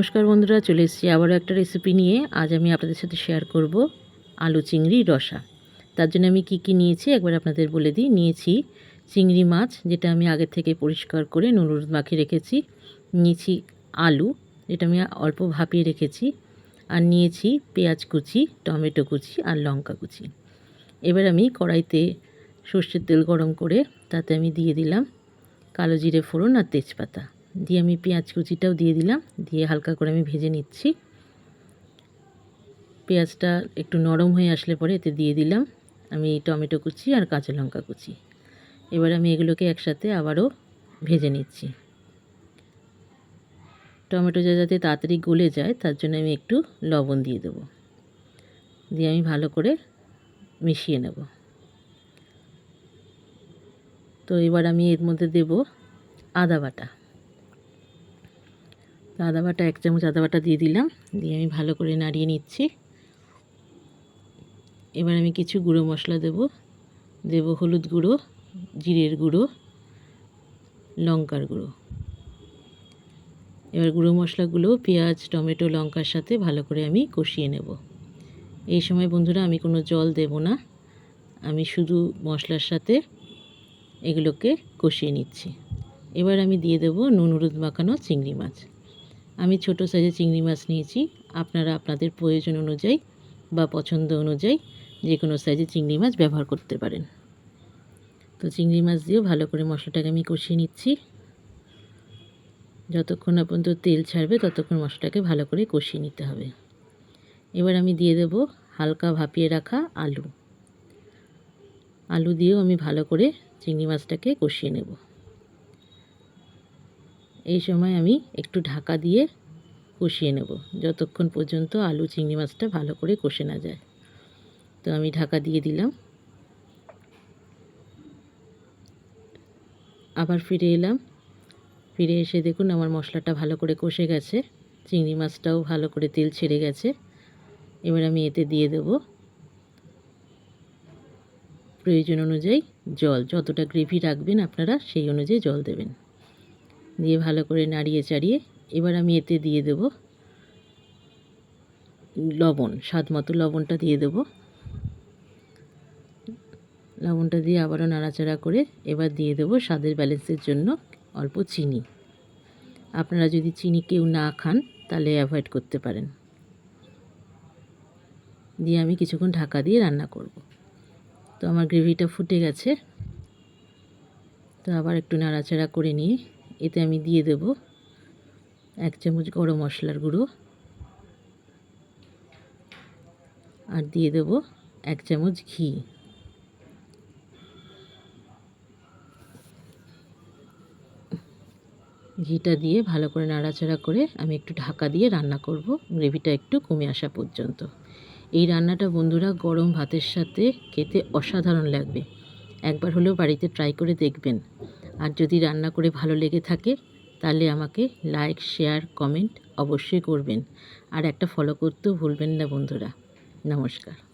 নমস্কার বন্ধুরা, চলে এসেছি আবারও একটা রেসিপি নিয়ে। আজ আমি আপনাদের সাথে শেয়ার করব আলু চিংড়ি রসা। তার জন্য আমি কি কি নিয়েছি একবার আপনাদের বলে দিই। নিয়েছি চিংড়ি মাছ, যেটা আমি আগে থেকে পরিষ্কার করে নুন হলুদ মাখিয়ে রেখেছি। নিয়েছি আলু, যেটা আমি অল্প ভাপিয়ে রেখেছি। আর নিয়েছি পেঁয়াজ কুচি, টমেটো কুচি আর লঙ্কা কুচি। এবার আমি কড়াইতে সর্ষের তেল গরম করে তাতে আমি দিয়ে দিলাম কালো জিরে ফোড়ন আর তেজপাতা। দিয়ে আমি পেঁয়াজ কুচিটাও দিয়ে দিলাম। দিয়ে হালকা করে আমি ভেজে নিচ্ছি। পেঁয়াজটা একটু নরম হয়ে আসলে পরে এতে দিয়ে দিলাম আমি টমেটো কুচি আর কাঁচা লঙ্কা কুচি। এবার আমি এগুলোকে একসাথে আবারও ভেজে নিচ্ছি। টমেটোটা যাতে তাড়াতাড়ি গলে যায়, তার জন্য আমি একটু লবণ দিয়ে দেবো। দিয়ে আমি ভালো করে মিশিয়ে নেব। তো এবার আমি এর মধ্যে দেব আদা বাটা। আদা বাটা এক চামচ আদা বাটা দিয়ে দিলাম। দিয়ে আমি ভালো করে নাড়িয়ে নিচ্ছি। এবার আমি কিছু গুঁড়ো মশলা দেব। দেব হলুদ গুঁড়ো, জিরের গুঁড়ো, লঙ্কার গুঁড়ো। এবার গুঁড়ো মশলাগুলো পেঁয়াজ, টমেটো, লঙ্কার সাথে ভালো করে আমি কষিয়ে নেব। এই সময় বন্ধুরা আমি কোনো জল দেব না। আমি শুধু মশলার সাথে এগুলোকে কষিয়ে নিচ্ছি। এবার আমি দিয়ে দেব নুন, হলুদ মাখানো চিংড়ি মাছ। আমি ছোট সাইজের চিংড়ি মাছ নিয়েছি। আপনারা আপনাদের প্রয়োজন অনুযায়ী বা পছন্দ অনুযায়ী যে কোনো সাইজের চিংড়ি মাছ ব্যবহার করতে পারেন। তো চিংড়ি মাছ দিয়েও ভালো করে মশলাটাকে আমি কষিয়ে নিচ্ছি। যতক্ষণ পর্যন্ত তেল ছাড়বে ততক্ষণ মশলাটাকে ভালো করে কষিয়ে নিতে হবে। এবার আমি দিয়ে দেব হালকা ভাপিয়ে রাখা আলু। আলু দিয়েও আমি ভালো করে চিংড়ি মাছটাকে কষিয়ে নেব। এই সময় আমি একটু ঢাকা দিয়ে কষিয়ে নেব। যতক্ষণ পর্যন্ত আলু চিংড়ি মাছটা ভালো করে কষে না যায়। তো আমি ঢাকা দিয়ে দিলাম। আবার ফিরে এলাম। ফিরে এসে দেখুন আমার মশলাটা ভালো করে কষে গেছে। চিংড়ি মাছটাও ভালো করে তেল ছেড়ে গেছে। এবার আমি এতে দিয়ে দেব প্রয়োজন অনুযায়ী জল। যতটা গ্রেভি রাখবেন আপনারা সেই অনুযায়ী জল দেবেন। দিয়ে ভালো করে নাড়িয়ে চাড়িয়ে এবার আমি এতে দিয়ে দেব লবণ, স্বাদ মতো লবণটা দিয়ে দেব। লবণটা দিয়ে আবারও নাড়াচাড়া করে এবার দিয়ে দেবো স্বাদের ব্যালেন্সের জন্য অল্প চিনি। আপনারা যদি চিনি কেউ না খান তাহলে অ্যাভয়েড করতে পারেন। দিয়ে আমি কিছুক্ষণ ঢাকা দিয়ে রান্না করব। তো আমার গ্রেভিটা ফুটে গেছে। তো আবার একটু নাড়াচাড়া করে নিয়ে এতে আমি দিয়ে দেব এক চামচ গরম মশলার গুঁড়ো আর দিয়ে দেব এক চামচ ঘি। ঘিটা দিয়ে ভালো করে নাড়াচাড়া করে আমি একটু ঢাকা দিয়ে রান্না করব। গ্রেভিটা একটু কমে আসা পর্যন্ত। এই রান্নাটা বন্ধুরা গরম ভাতের সাথে খেতে অসাধারণ লাগবে। একবার হলেও বাড়িতে ট্রাই করে দেখবেন। আর যদি রান্না করে ভালো লেগে থাকে, তাহলে আমাকে লাইক শেয়ার কমেন্ট অবশ্যই করবেন। আর একটা ফলো করতেও ভুলবেন না বন্ধুরা। নমস্কার।